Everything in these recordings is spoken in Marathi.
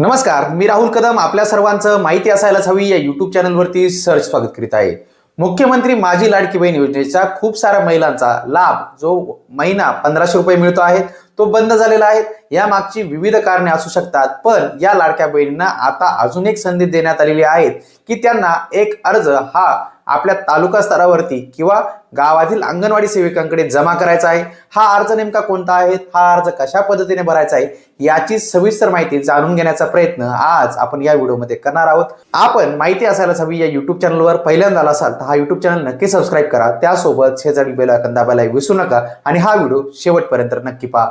नमस्कार मी राहुल कदम आपल्या सर्वांचं माहिती असायलाच हवी या युट्यूब चॅनलवरती सर्च स्वागत करीत आहे. मुख्यमंत्री माझी लाडकी बहीण योजनेचा खूप साऱ्या महिलांचा लाभ जो महिना पंधराशे रुपये मिळतो आहे तो बंद झालेला आहे. या मागची विविध कारणे असू शकतात पण या लाडक्या बहिणींना आता अजून एक संधी देण्यात आलेली आहे की त्यांना एक अर्ज हा आपल्या तालुका स्तरावरती किंवा गावातील अंगणवाडी सेविकांकडे जमा करायचा आहे. हा अर्ज नेमका कोणता आहे? हा अर्ज कशा पद्धतीने भरायचा आहे? याची सविस्तर माहिती जाणून घेण्याचा प्रयत्न आज आपण या व्हिडिओमध्ये करणार आहोत. आपण माहिती असायलाच हवी या युट्यूब चॅनलवर पहिल्यांदा असाल तर हा युट्यूब चॅनल नक्की सबस्क्राईब करा. त्यासोबत शेजारी बेल आयकॉन दाबायला विसरू नका आणि हा व्हिडिओ शेवटपर्यंत नक्की पहा.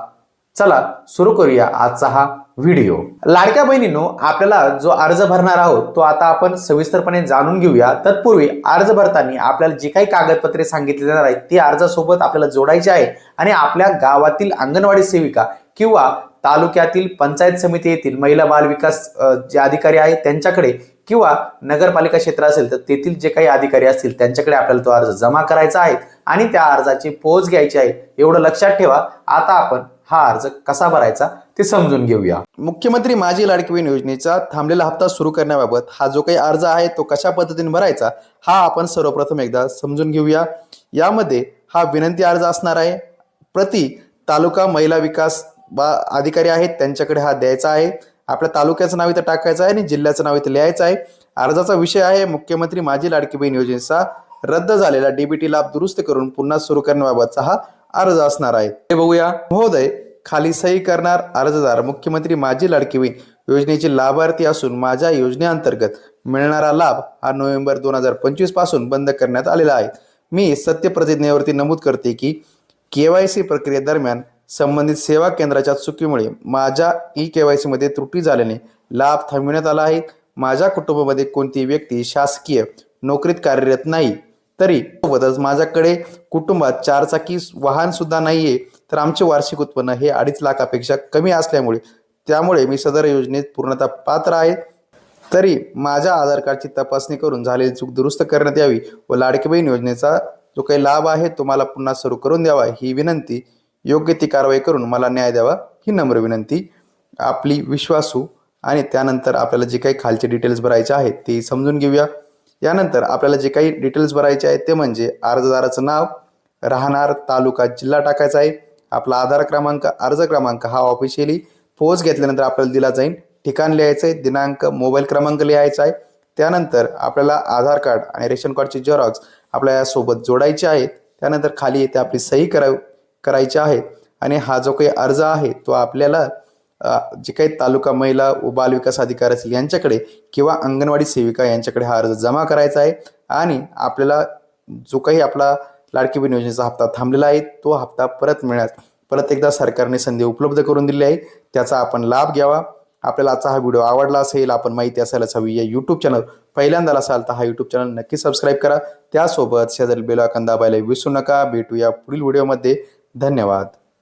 चला सुरू करूया आजचा हा व्हिडिओ. लाडक्या बहिणींनो आपल्याला जो अर्ज भरणार आहोत तो आता आपण सविस्तरपणे जाणून घेऊया. तत्पूर्वी अर्ज भरताना आपल्याला जी काही कागदपत्रे सांगितली जाणार आहेत ती अर्जासोबत आपल्याला जोडायची आहे आणि आपल्या गावातील अंगणवाडी सेविका किंवा तालुक्यातील पंचायत समिती येथील महिला बाल विकास जे अधिकारी आहेत त्यांच्याकडे किंवा नगरपालिका क्षेत्र असेल तर तेथील जे काही अधिकारी असतील त्यांच्याकडे आपल्याला तो अर्ज जमा करायचा आहे आणि त्या अर्जाची पोच घ्यायची आहे एवढं लक्षात ठेवा. आता आपण हा अर्ज कसा भरायचा ते समजून घेऊया. मुख्यमंत्री माझी लाडकी बहीण योजनेचा थांबलेला हप्ता सुरू करण्याबाबत हा जो काही अर्ज आहे तो कशा पद्धतीने भरायचा हा आपण सर्वप्रथम एकदा समजून घेऊया. यामध्ये हा विनंती अर्ज असणार आहे. प्रति तालुका महिला विकास बा अधिकारी आहेत त्यांच्याकडे हा द्यायचा आहे. आपल्या तालुक्याचं नाव इथं टाकायचं आहे आणि जिल्ह्याचं नाव इथं लिहायचं आहे. अर्जाचा विषय आहे मुख्यमंत्री माझी लाडकी बहीण योजनेचा रद्द झालेला डीबीटी लाभ दुरुस्त करून पुन्हा सुरू करण्याबाबतचा हा अर्ज असणार आहे. हे बघूया. महोदय खाली सही करणार अर्जदार मुख्यमंत्री माझी लाडकी बहीण योजनेचे लाभार्थी असून माझ्या योजनेअंतर्गत मिळणारा लाभ हा नोव्हेंबर दोन हजार पंचवीसपासून बंद करण्यात आलेला आहे. मी सत्यप्रतिज्ञेवरती नमूद करते की केवायसी प्रक्रियेदरम्यान संबंधित सेवा केंद्राच्या चुकीमुळे माझ्या ई के वाय सीमध्ये त्रुटी झाल्याने लाभ थांबविण्यात आला आहे. माझ्या कुटुंबामध्ये कोणती व्यक्ती शासकीय नोकरीत कार्यरत नाही. तरी सोबतच माझ्याकडे कुटुंबात चारचाकी वाहन सुद्धा नाहीये. तर आमचे वार्षिक उत्पन्न हे अडीच लाखापेक्षा कमी असल्यामुळे त्यामुळे मी सदर योजनेत पूर्णतः पात्र आहे. तरी माझ्या आधार कार्डची तपासणी करून झालेली चूक दुरुस्त करण्यात यावी व लाडकी बहीण योजनेचा जो काही लाभ आहे तो मला पुन्हा सुरू करून द्यावा ही विनंती योग्य ती कारवाई करून मला न्याय द्यावा ही नम्र विनंती. आपली विश्वासू आणि त्यानंतर आपल्याला जे काही खालचे डिटेल्स भरायचे आहेत ते समजून घेऊया. यानंतर आपल्याला जे काही डिटेल्स भरायचे आहेत ते म्हणजे अर्जदाराचं नाव राहणार तालुका जिल्हा टाकायचा आहे. आपला आधार क्रमांक अर्ज क्रमांक हा ऑफिशियली पोच घेतल्यानंतर आपल्याला दिला जाईल. ठिकाण लिहायचं आहे दिनांक मोबाईल क्रमांक लिहायचा आहे. त्यानंतर आपल्याला आधार कार्ड आणि रेशन कार्डची झेरॉक्स आपल्या यासोबत जोडायचे आहेत. त्यानंतर खाली येते आपली सही करावी. करायच्या आहे आणि हा जो काही अर्ज आहे तो आपल्याला जे काही तालुका महिला व बालविकास अधिकारी असतील यांच्याकडे किंवा अंगणवाडी सेविका यांच्याकडे हा अर्ज जमा करायचा आहे. आणि आपल्याला जो काही आपला लाडकी बहीण योजनेचा हप्ता थांबलेला आहे तो हप्ता परत मिळण्यास परत एकदा सरकारने संधी उपलब्ध करून दिली आहे. त्याचा आपण लाभ घ्यावा. आपल्याला आजचा हा व्हिडिओ आवडला असेल आपण माहिती असायलाच हवी या यूट्यूब चॅनल पहिल्यांदा असाल तर हा यूट्यूब चॅनल नक्की सबस्क्राईब करा. त्यासोबत शेजारी बेल आयकॉन दाबायला विसरू नका. भेटूया पुढील व्हिडिओमध्ये धन्यवाद.